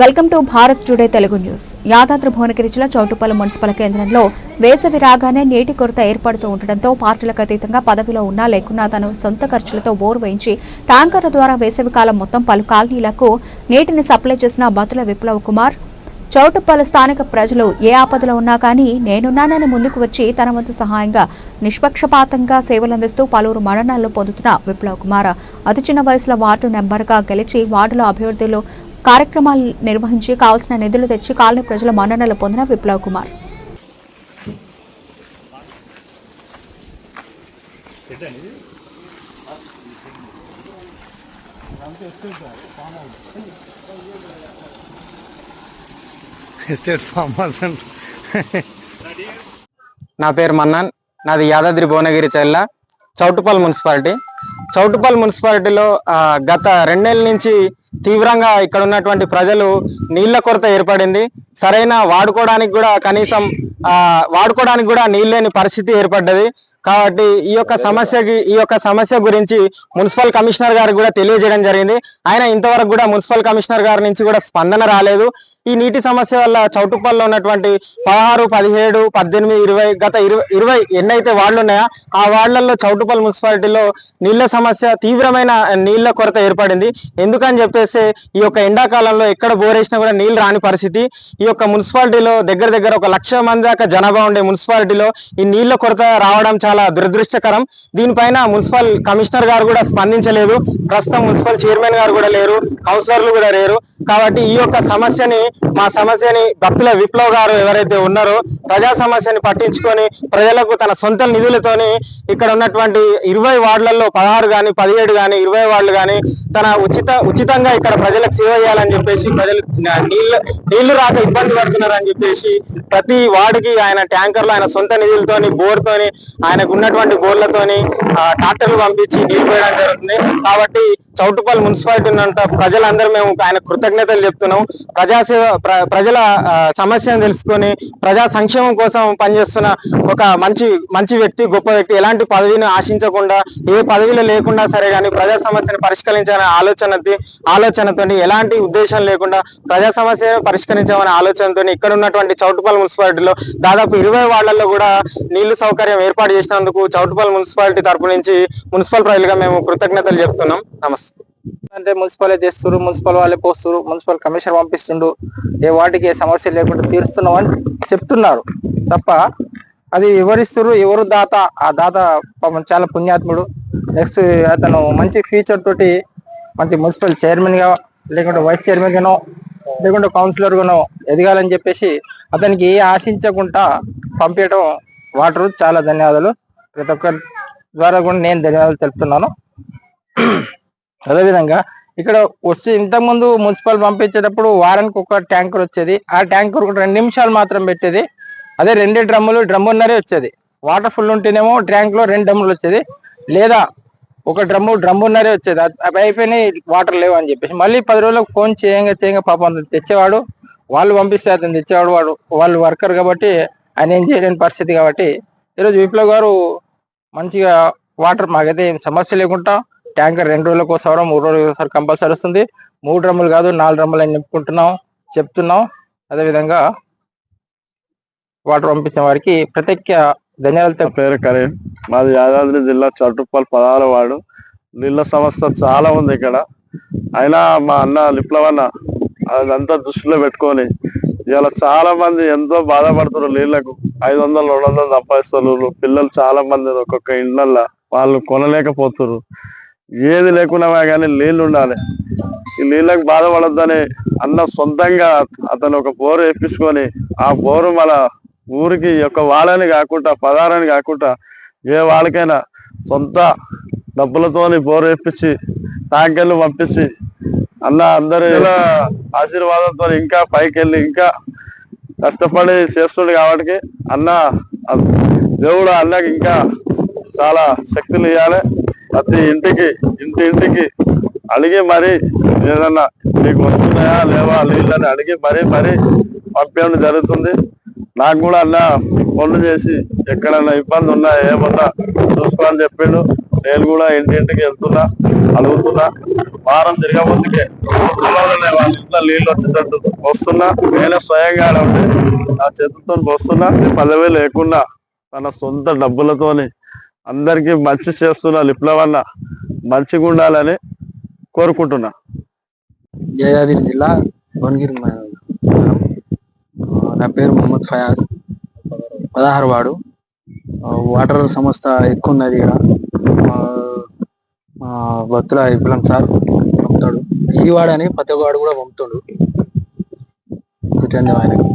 Welcome to Bharat today Telugu news. Yadadri Bhuvanagiri జిల్లా Choutuppal municipal కేంద్రంలో వేసవి రాగానే నీటి కొరత ఏర్పడుతూ ఉండడంతో పార్టీలకు అతీతంగా పదవిలో ఉన్నా లేకున్నా తను సొంత ఖర్చులతో బోరు వేయించి ట్యాంకర్ల ద్వారా వేసవి కాలం మొత్తం పలు కాలనీలకు నీటిని సప్లై చేసిన బతుల విప్లవ్ కుమార్ చౌటుప్పల స్థానిక ప్రజలు ఏ ఆపదలో ఉన్నా కానీ నేనున్నానని ముందుకు వచ్చి తన వంతు సహాయంగా నిష్పక్షపాతంగా సేవలందిస్తూ పలువురు మరణాలు పొందుతున్న విప్లవ్ కుమార్. అతి చిన్న వయసులో వార్డు నెంబర్గా గెలిచి వార్డులో అభివృద్ధిలో కార్యక్రమాలు నిర్వహించి కావాల్సిన నిధులు తెచ్చి కాలనీ ప్రజల మన్ననలు పొందిన Viplav Kumar. Estate farmers and నా పేరు మన్నాన్. నాది యాదాద్రి భువనగిరి చెల్ల చౌటుపల్ మున్సిపాలిటీ. చౌటుపల్ మున్సిపాలిటీలో గత రెండేళ్ళ నుంచి తీవ్రంగా ఇక్కడ ఉన్నటువంటి ప్రజలు నీళ్ళ కొరత ఏర్పడింది. సరైన వాడుకోవడానికి కూడా కనీసం వాడుకోవడానికి కూడా నీళ్ళు లేని పరిస్థితి ఏర్పడ్డది. కాబట్టి ఈ యొక్క సమస్యకి ఈ యొక్క సమస్య గురించి మున్సిపల్ కమిషనర్ గారికి కూడా తెలియజేయడం జరిగింది. ఆయన ఇంతవరకు కూడా మున్సిపల్ కమిషనర్ గారి నుంచి కూడా స్పందన రాలేదు. ఈ నీటి సమస్య వల్ల చౌటుప్పల్లో ఉన్నటువంటి పదహారు పదిహేడు పద్దెనిమిది ఇరవై గత ఇరవై ఇరవై ఎన్నైతే వార్డులు ఉన్నాయో ఆ వార్డులలో చౌటుప్పల్ మున్సిపాలిటీలో నీళ్ళ సమస్య తీవ్రమైన నీళ్ళ కొరత ఏర్పడింది. ఎందుకని చెప్పేసి ఈ యొక్క ఎండాకాలంలో ఎక్కడ బోరేసినా కూడా నీళ్ళు రాని పరిస్థితి. ఈ యొక్క మున్సిపాలిటీలో దగ్గర దగ్గర ఒక లక్ష మంది దాకా జనాభా ఉండే మున్సిపాలిటీలో ఈ నీళ్ళ కొరత రావడం చాలా దురదృష్టకరం. దీనిపైన మున్సిపల్ కమిషనర్ గారు కూడా స్పందించలేదు. ప్రస్తుతం మున్సిపల్ చైర్మన్ గారు కూడా లేరు. కౌన్సిలర్లు కూడా లేరు. కాబట్టి ఈ యొక్క సమస్యని మా సమస్యని భక్తుల విప్లవ్ గారు ఎవరైతే ఉన్నారో ప్రజా సమస్యని పట్టించుకొని ప్రజలకు తన సొంత నిధులతోని ఇక్కడ ఉన్నటువంటి ఇరవై వార్డులలో పదహారు గాని పదిహేడు గాని ఇరవై వార్డులు గాని తన ఉచిత ఉచితంగా ఇక్కడ ప్రజలకు సేవ చేయాలని చెప్పేసి ప్రజలు నీళ్ళు నీళ్ళు రాక ఇబ్బంది పడుతున్నారని చెప్పేసి ప్రతి వార్డుకి ఆయన ట్యాంకర్లు ఆయన సొంత నిధులతోని బోర్తోని ఆయనకు ఉన్నటువంటి బోర్లతోని ఆ, ట్రాక్టర్లు పంపించి నీళ్ళు పోయడం జరుగుతుంది. కాబట్టి చౌటుపల్లి మున్సిపాలిటీ ఉన్నంత ప్రజలందరూ మేము ఆయన కృతజ్ఞతలు చెప్తున్నాం. ప్రజాసేవ ప్ర- ప్రజల సమస్యను తెలుసుకొని ప్రజా సంక్షేమం కోసం పనిచేస్తున్న ఒక మంచి మంచి వ్యక్తి గొప్ప వ్యక్తి ఎలాంటి పదవిని ఆశించకుండా ఏ పదవిలో లేకుండా సరే కానీ ప్రజా సమస్యను పరిష్కరించాలనే ఆలోచన ఆలోచనతో ఎలాంటి ఉద్దేశం లేకుండా ప్రజా సమస్యను పరిష్కరించామనే ఆలోచనతో ఇక్కడ ఉన్నటువంటి చౌటుపల్లి మున్సిపాలిటీలో దాదాపు ఇరవై వార్డులలో కూడా నీళ్ళు సౌకర్యం ఏర్పాటు చేసినందుకు చౌటుపల్లి మున్సిపాలిటీ తరపు నుంచి మున్సిపల్ ప్రజలుగా మేము కృతజ్ఞతలు చెప్తున్నాం. నమస్తే. అంటే మున్సిపాలిటీ తెస్తున్నారు మున్సిపల్ వాళ్ళే పోస్తున్నారు మున్సిపల్ కమిషనర్ పంపిస్తుండు. ఏ వాటికి ఏ సమస్య లేకుండా తీరుస్తున్నాం అని చెప్తున్నారు. తప్ప అది వివరిస్తున్నారు ఎవరు దాత ఆ దాత పాపం చాలా పుణ్యాత్ముడు. నెక్స్ట్ అతను మంచి ఫ్యూచర్ తోటి మంచి మున్సిపల్ చైర్మన్గా లేకుంటే వైస్ చైర్మన్ గానో లేకుంటే కౌన్సిలర్ గానో ఎదగాలని చెప్పేసి అతనికి ఏ ఆశించకుండా పంపించడం వాటర్ చాలా ధన్యవాదాలు. ప్రతి ఒక్కరి ద్వారా కూడా నేను ధన్యవాదాలు తెలుపుతున్నాను. అదేవిధంగా ఇక్కడ వచ్చి ఇంతకుముందు మున్సిపల్ పంపించేటప్పుడు వారానికి ఒక ట్యాంకర్ వచ్చేది. ఆ ట్యాంకర్ ఒక రెండు నిమిషాలు మాత్రం పెట్టేది. అదే రెండు డ్రమ్ములు డ్రమ్మున్నరే వచ్చేది. వాటర్ ఫుల్ ఉంటేనేమో ట్యాంక్లో రెండు డ్రమ్ములు వచ్చేది. లేదా ఒక డ్రమ్ము డ్రమ్మున్నరే వచ్చేది. అవి అయిపోయినాయి వాటర్ లేవు అని చెప్పేసి. మళ్ళీ పది రోజులకు ఫోన్ చేయంగా చేయంగా పాపం తెచ్చేవాడు. వాళ్ళు పంపిస్తే అతను తెచ్చేవాడు వాడు వాళ్ళు వర్కర్ కాబట్టి ఆయన ఏం చేయలేని పరిస్థితి కాబట్టి ఈరోజు విప్లవ్ గారు మంచిగా వాటర్ మాకైతే ఏం సమస్య లేకుండా ట్యాంకర్ రెండు రోజులకు ఒకసారి మూడు రోజులకు ఒకసారి కంపల్సరీ వస్తుంది. మూడు డ్రమ్ములు కాదు నాలుగు డ్రమ్ములు అని చెప్పుకుంటున్నాం చెప్తున్నాం. అదేవిధంగా వాటర్ పంపించిన వారికి ప్రత్యేక ధన్యవాదాలు పేరు కరీం. మాది యాదాద్రి జిల్లా చట్టుపల్లి పదహారు వాడు నీళ్ళ సమస్య చాలా ఉంది ఇక్కడ. అయినా మా అన్న లిప్లవన్న అదంతా దృష్టిలో పెట్టుకొని ఇవాళ చాలా మంది ఎంతో బాధపడుతున్నారు నీళ్ళకు. ఐదు వందలు రెండు వందలు సంపాదిస్తున్నారు. పిల్లలు చాలా మంది ఒక్కొక్క ఇండ్లల్లో వాళ్ళు కొనలేకపోతున్నారు. ఏది లేకున్నా కానీ నీళ్ళు ఉండాలి. ఈ నీళ్ళకు బాధపడొద్దని అన్న సొంతంగా అతను ఒక బోరు వేపించుకొని ఆ బోరు మన ఊరికి యొక్క వాళ్ళని కాకుండా పదారని కాకుండా ఏ వాళ్ళకైనా సొంత డబ్బులతోని బోరు వేపించి ట్యాంకర్లు పంపించి అన్న అందరి ఆశీర్వాదంతో ఇంకా పైకి వెళ్ళి ఇంకా కష్టపడి చేస్తుండే కాబట్టి అన్న దేవుడు అన్నకి ఇంకా చాలా శక్తులు ఇవ్వాలి ప్రతి ఇంటికి ఇంటి ఇంటికి అడిగి మరి ఏదన్నా మీకు వస్తున్నాయా లేవా నీళ్ళని అడిగి మరీ మరీ పంపించడం జరుగుతుంది. నాకు కూడా అన్న ఫోన్లు చేసి ఎక్కడన్నా ఇబ్బంది ఉన్నా ఏమన్నా చూసుకోవాలని చెప్పిండు. నేను కూడా ఇంటింటికి వెళ్తున్నా అడుగుతున్నా. వారం తిరగబోతుకే వాళ్ళ ఇంట్లో నీళ్ళు వచ్చేటట్టు వస్తున్నా. నేనే స్వయంగా ఉంటే నా చేతులతో వస్తున్నా. పదవి లేకుండా తన సొంత డబ్బులతోని అందరికీ మంచి చేస్తున్న లిప్లవన్న. మంచిగా ఉండాలని కోరుకుంటున్నా. యాదాద్రి జిల్లా భువనగిరి నా పేరు మొహమ్మద్ ఫయాజ్. పదహారు వాడు వాటర్ సంస్థ ఎక్కువ ఉన్నది ఇక్కడ భక్తుల విప్లం సార్ పంపుతాడు. ఈ వాడని ప్రతి ఒక్క వాడు కూడా పంపుతాడు. కృతజ్ఞత ఆయనకి.